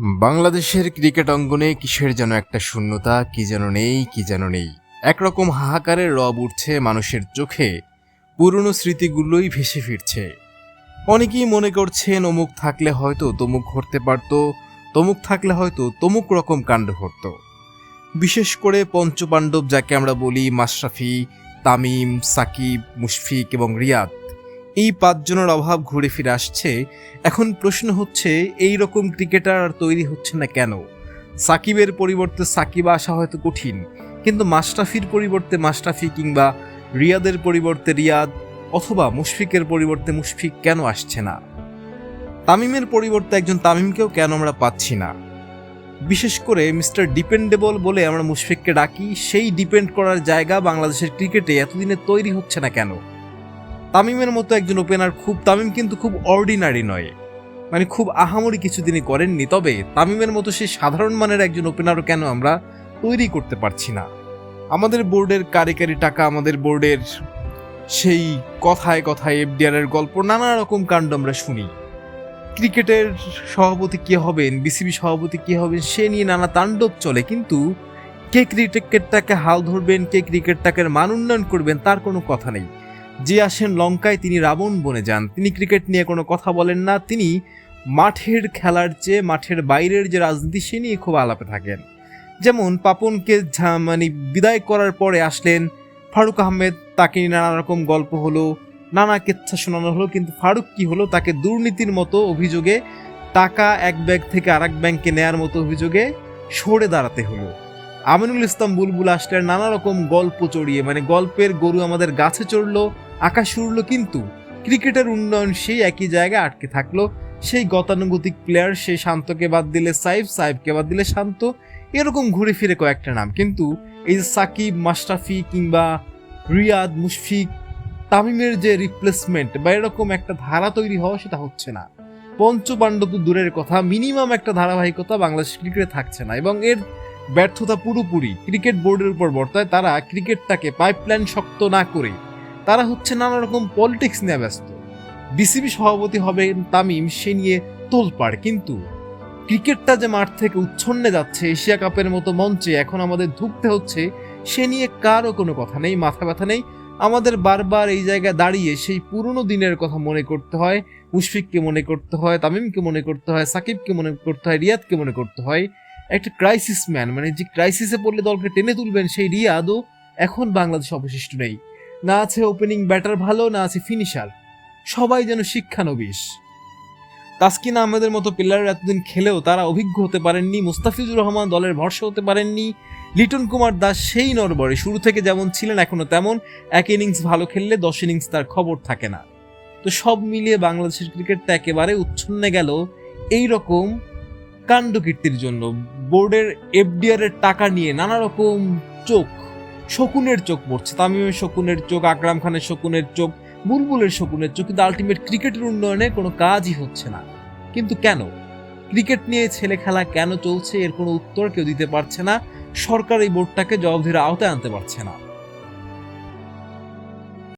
বাংলাদেশের ক্রিকেট অঙ্গনে কিসের যেন একটা শূন্যতা, কি যেন নেই, কি যেন নেই। একরকম হাহাকারের রব উঠছে মানুষের চোখে, পুরনো স্মৃতিগুলোই ভেসে ফিরছে। অনেকেই মনে করছেন অমুক থাকলে হয়তো তমুক ঘটতে পারত, তমুক থাকলে হয়তো তমুক রকম কাণ্ড ঘটত। বিশেষ করে পঞ্চপাণ্ডব, যাকে আমরা বলি মাশরাফি, তামিম, সাকিব, মুশফিক এবং রিয়াদ। এই পাঁচজনের অভাব ঘুরে ফিরে আসছে। এখন প্রশ্ন হচ্ছে, এই রকম ক্রিকেটার আর তৈরি হচ্ছে না কেন? সাকিবের পরিবর্তে সাকিব আসা হয়তো কঠিন, কিন্তু মাশরাফির পরিবর্তে মাশরাফি কিংবা রিয়াদের পরিবর্তে রিয়াদ অথবা মুশফিকের পরিবর্তে মুশফিক কেন আসছে না? তামিমের পরিবর্তে একজন তামিমকেও কেন আমরা পাচ্ছি না? বিশেষ করে মিস্টার ডিপেন্ডেবল বলে আমরা মুশফিককে ডাকি, সেই ডিপেন্ড করার জায়গা বাংলাদেশের ক্রিকেটে এতদিনে তৈরি হচ্ছে না কেন? তামিমের মতো একজন ওপেনার খুব, তামিম কিন্তু খুব অর্ডিনারি নয়। মানে খুব আহামরি কিছু তিনি করেননি, তবে তামিমের মতো সেই সাধারণ মানের একজন ওপেনারও কেন আমরা তৈরি করতে পারছি না? আমাদের বোর্ডের কারিকারি টাকা, আমাদের বোর্ডের সেই কথায় কথায় এফডিআর এর গল্প, নানা রকম কাণ্ড আমরা শুনি। ক্রিকেটের সভাপতি কে হবেন, বিসিবি সভাপতি কে হবেন, সে নিয়ে নানা তাণ্ডব চলে, কিন্তু কে ক্রিকেটটাকে হাল ধরবেন, কে ক্রিকেটটাকে মান উন্নয়ন করবেন, তার কোনো কথা নেই। যে আসেন লঙ্কায় তিনি রাবণ বনে যান। তিনি ক্রিকেট নিয়ে কোনো কথা বলেন না। তিনি মাঠের খেলার চেয়ে মাঠের বাইরের যে রাজনীতি, সে নিয়ে খুব আলাপে থাকেন। যেমন পাপনকে মানে বিদায় করার পরে আসলেন, ফারুক আহমেদ তাকে নানা রকম গল্প হলো, নানা কেচ্ছা শোনানো হলো, কিন্তু ফারুক কি হলো, তাকে দুর্নীতির মতো অভিযোগে টাকা এক ব্যাগ থেকে আরেক ব্যাংকে নেয়ার মতো অভিযোগে সরে দাঁড়াতে হলো। আমিনুল ইসলাম বুলবুল আসলেন, নানা রকম গল্প চড়িয়ে মানে গল্পের গরু আমাদের গাছে চড়লো আকাশ উড়লো কিন্তু। ক্রিকেটের উন্নয়ন সেই একই জায়গায় আটকে থাকল। সেই গতানুগতিক প্লেয়ার সেই শান্তকে বাদ দিলে সাইফ, সাইফকে বাদ দিলে শান্ত। এরকম ঘুরে ফিরে কয়েকটা নাম। কিন্তু এই যে সাকিব, মাশরাফি কিংবা রিয়াদ, মুশফিক, তামিমের যে রিপ্লেসমেন্ট বা এরকম একটা ধারা তৈরি হওয়া সেটা হচ্ছে না। পঞ্চপাণ্ডব তো দূরের কথা মিনিমাম একটা ধারাবাহিকতা বাংলাদেশ ক্রিকেটে থাকছে না এবং এর ব্যর্থতা পুরোপুরি ক্রিকেট বোর্ডের উপর বর্তায়। তারা ক্রিকেটটাকে পাইপলাইন শক্ত না করে তারা হচ্ছে নানা রকম পলিটিক্স নিয়ে ব্যস্ত। বিসিবি সভাপতি হবেন তামিম, সে নিয়ে তোলপাড়। কিন্তু ক্রিকেটটা যে মাঠ থেকে উচ্ছন্নে যাচ্ছে, এশিয়া কাপের মতো মঞ্চে এখন আমাদের ধুকতে হচ্ছে, সে নিয়ে কারও কোনো কথা নেই, মাথা ব্যথা নেই। আমাদের বারবার এই জায়গায় দাঁড়িয়ে সেই পুরনো দিনের কথা মনে করতে হয়। মুশফিককে মনে করতে হয়, তামিমকে মনে করতে হয়, সাকিবকে মনে করতে হয়, রিয়াদকে মনে করতে হয়। একটা ক্রাইসিস ম্যান মানে যে ক্রাইসিসে পড়লে দলকে টেনে তুলবেন সেই রিয়াদও এখন বাংলাদেশ অবশিষ্ট নেই। না আছে ওপেনিং ব্যাটার ভালো, না আছে ফিনিশার সবাই যেন শিক্ষানবিশ। তাসকিন আহমেদের মতো প্লেয়ার এতদিন খেলেও তারা অভিজ্ঞ হতে পারেননি, মুস্তাফিজুর রহমান দলের ভরসা হতে পারেননি। লিটন কুমার দাস সেই নরবরে শুরু থেকে যেমন ছিলেন, এখনও তেমন। এক ইনিংস ভালো খেললে দশ ইনিংস তার খবর থাকে না। তো সব মিলিয়ে বাংলাদেশের ক্রিকেটটা একেবারে উচ্ছন্নে গেল এই রকম কাণ্ডকীর্তির জন্য। বোর্ডের এফডিআর এর টাকা নিয়ে নানা রকম চোখ শকুনের চোখ পড়ছে তামিমের শকুনের চোখ, আকরাম খানের শকুনের চোখ, বুলবুলের শকুনের চোখ, কিন্তু আলটিমেট ক্রিকেটের উন্নয়নে কোনো কাজই হচ্ছে না। কিন্তু কেন? ক্রিকেট নিয়ে ছেলে খেলা কেন চলছে? এর কোনো উত্তর কেউ দিতে পারছে না। সরকার এই বোর্ডটাকে জবাবদিহির আওতায় আনতে পারছে না।